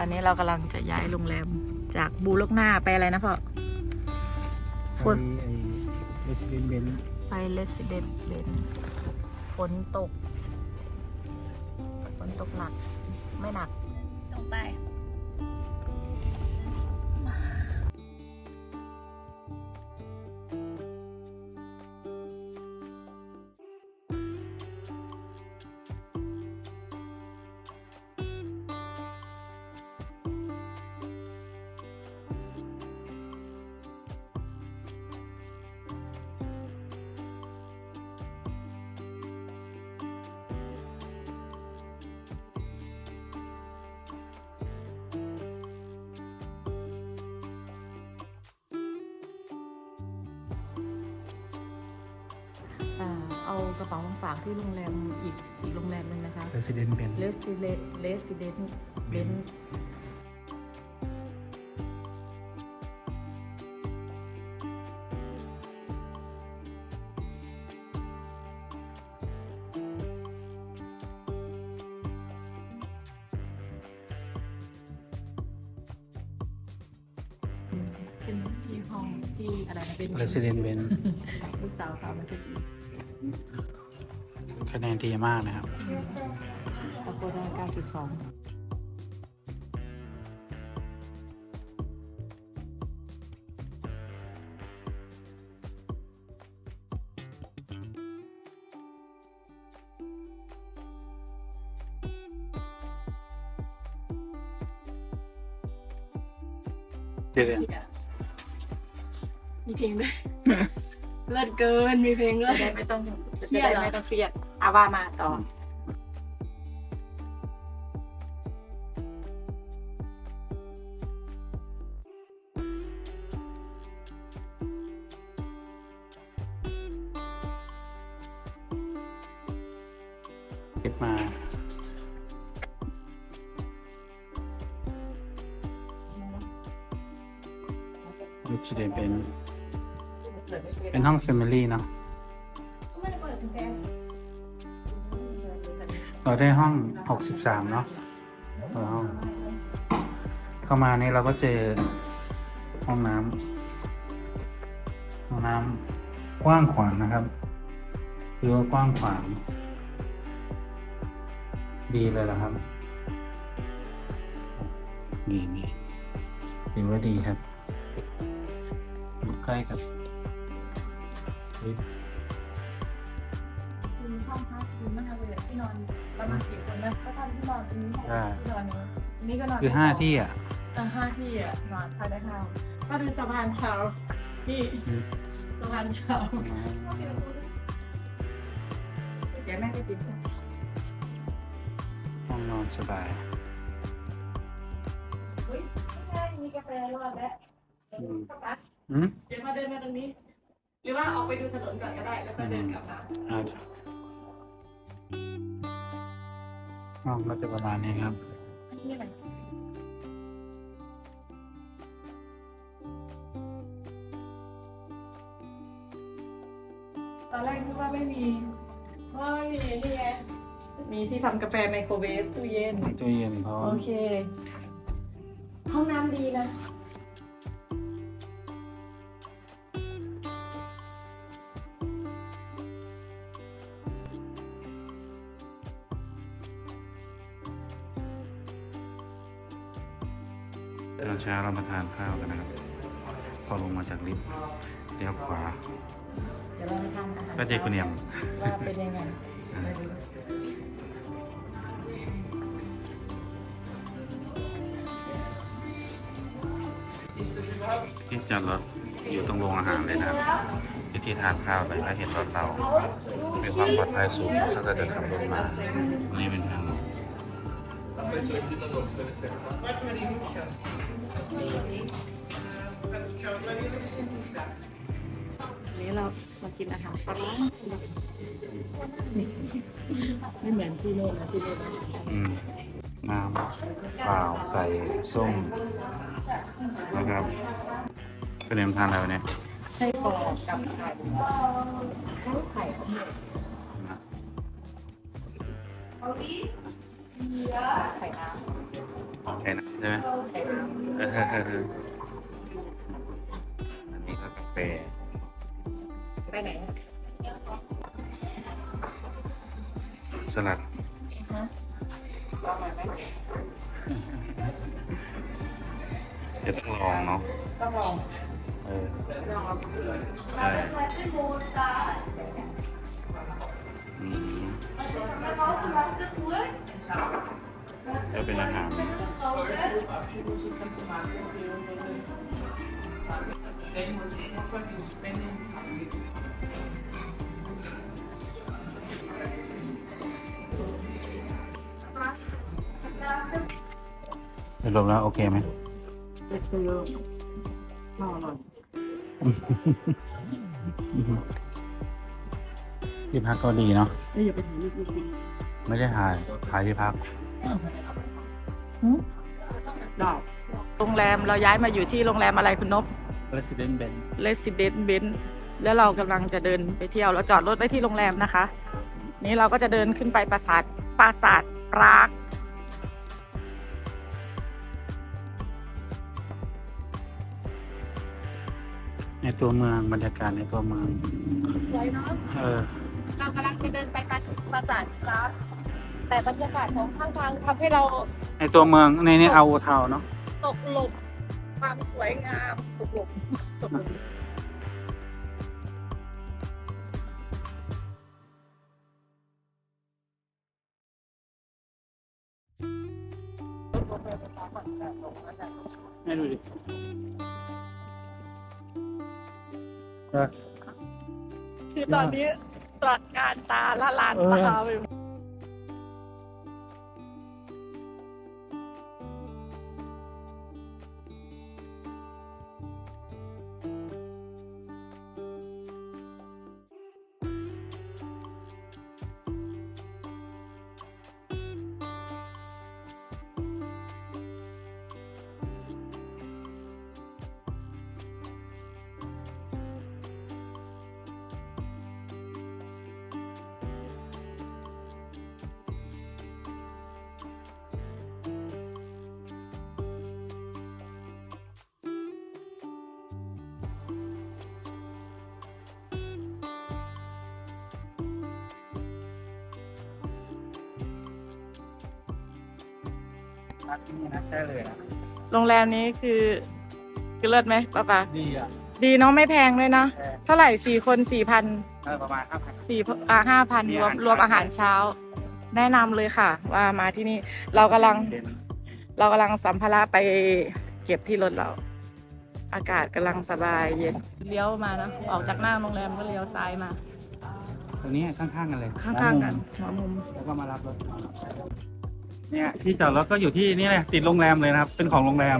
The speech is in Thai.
ตอนนี้เรากำลังจะย้ายโรงแรมจากบูลกหน้าไปอะไรนะพ่อ ฝน ไอ้เรสเดนเบนไปเลสเดนเลนฝนตก ฝนตกหนัก ไม่หนัก ตรงไป เอากระเป๋ามาฝากที่โรงแรมอีกอีกโรงแรมหนึ่งนะคะเรสเดนเบนเลสซิเลเลสซิเดนเบนเป็นที่ห้องที่อะไรนะเป็นเรสเดนเบนลูกสาวเขามาที่ คะแนนดีมากนะครับตะโกได้เก้าจุดสองเดือนมีเพลงด้วย เลิศเกินมีเพลงด้วจะยได้ไม่ต้องเครีจะยดได้เหรอ ไม่ต้องเครียดอาว่ามาต่อเก็บมาเรสเดนเบน เป็นห้องแฟมิลี่เนาะเราได้ห้อง 63 เนาะว้าวเข้ามานี่เราก็เจอห้องน้ำห้องน้ำกว้างขวางนะครับคือว่ากว้างขวาง ดีเลยละครับนี่นี่ถือว่าดีครับ ใกล้กับ ลิฟต์คุณห้องพักคุณมากเลยที่นอนประมาณสี่คนนะก็ทำที่นอนตรงนี้ใช่ที่นอนนี้นี่ก็นอนคือห้าที่อะอะห้าที่อะนอนพักได้ห้าก็เป็นสะพานชาวนี่อืมสะพานชาวเดี๋ยวแม่ก็ติดห้องนอนสบายอุ้ยใช่มีกาแฟรอดแล้วอืมอะอืมเดี๋ยวมาเดินมาตรงนี้ห รือว่าออกไปดูถนนก่อนก็ได้ แล้วก็เดินกลับมาอ่าห้องก็จะประมาณนี้ครับนี่มันตอนแรกคิดว่าไม่มีเพราะไม่มีนี่ไงมีที่ทำกาแฟไมโครเวฟตู้เย็นมีตู้เย็นพร้อโอมเค ห้องน้ำดีนะ ตอนเช้าเรามาทานข้าวกันนะครับพอลงมาจากลิฟต์เลี้ยวขวา เดี๋ยวเราไปทานอาหารก็เจอคุณเนียม ว่าเป็นยังไงอ่าไปดูที่จอดรถอยู่ตรงโรงอาหารเลยนะครับที่ที่ทานข้าวไปแล้วเห็นรถเรามีความปลอดภัยสูงถ้าเกิดจะขับรถมา นี่เป็นทาง ลงวันนี้เรามากินอาหารฝรั่งไม่เหมือนที่โน่นนะที่โน่นะน้ำเปล่าใส่ส้มนะครับเป็นเนมทานอะไรวะเนี่ยไส้กรอกกับไข่ไข่ไข่น้ ไข่น้ำแค่นั้นใช่ไหมเอออันนี้ก็กาแฟไปไหนสลัดเดี๋ยวต้องลองเนาะต้องลองเออลองใช่อืม ก็เป็นอาหารสรุปแล้วโอเคไหมเด็ดคือน่าอร่อย ที่พักก็ดีเนาะนี่อย่าไปถ่ายรูปจริงไม่ได้ถ่ายถ่ายที่พักดอกโรงแรมเราย้ายมาอยู่ที่โรงแรมอะไรคุณนพ Resident Ben Resident b e n แล้วเรากำลังจะเดินไปเที่ยวเราจอดรถไว้ที่โรงแรมนะคะ นี้เราก็จะเดินขึ้นไปปราสาทปราสาทปรากในตัวเมืองบรรยากาศในตัวเมืองสวยเนาะเออ เรากำลังจะเดินไปปราปราสาทปรากแต่บรรยากาศของข้างทางทำให้เราในตัวเมืองในนี้เอาเทาเนาะตกหลุมความสวยงามตกหลุมตกหลุมให้ดูดิคือตอนนี้ ตรัสการตาละลานตาไปหมด พักที่นี่นะได้เลยนะโรงแรมนี้คือคือเลิศไหมป้าป้าดีอะดีเนาะไม่แพงด้วยนะแพงเท่าไหร่สี่คนสี่พันได้ประมาณห้าพัน สี่อ่าห้าพันมีรวมอาหาร รวมอาหารเช้า แนะนำเลยค่ะ ว่ามาที่นี่เรากำลัง เด่นเรากำลังสัมภาระไปเก็บที่รถเรา อากาศกำลังสบายเย็นเลี้ยวมานะ ออกจากหน้าโรงแรมก็เลี้ยวซ้ายมา ตรงนี้ข้างๆกันเลยข้างๆกันหัวมุมแล้วก็มารับรถ เนี่ยที่จอดรถก็อยู่ที่นี่เลยติดโรงแรมเลยนะครับ เป็นของโรงแรม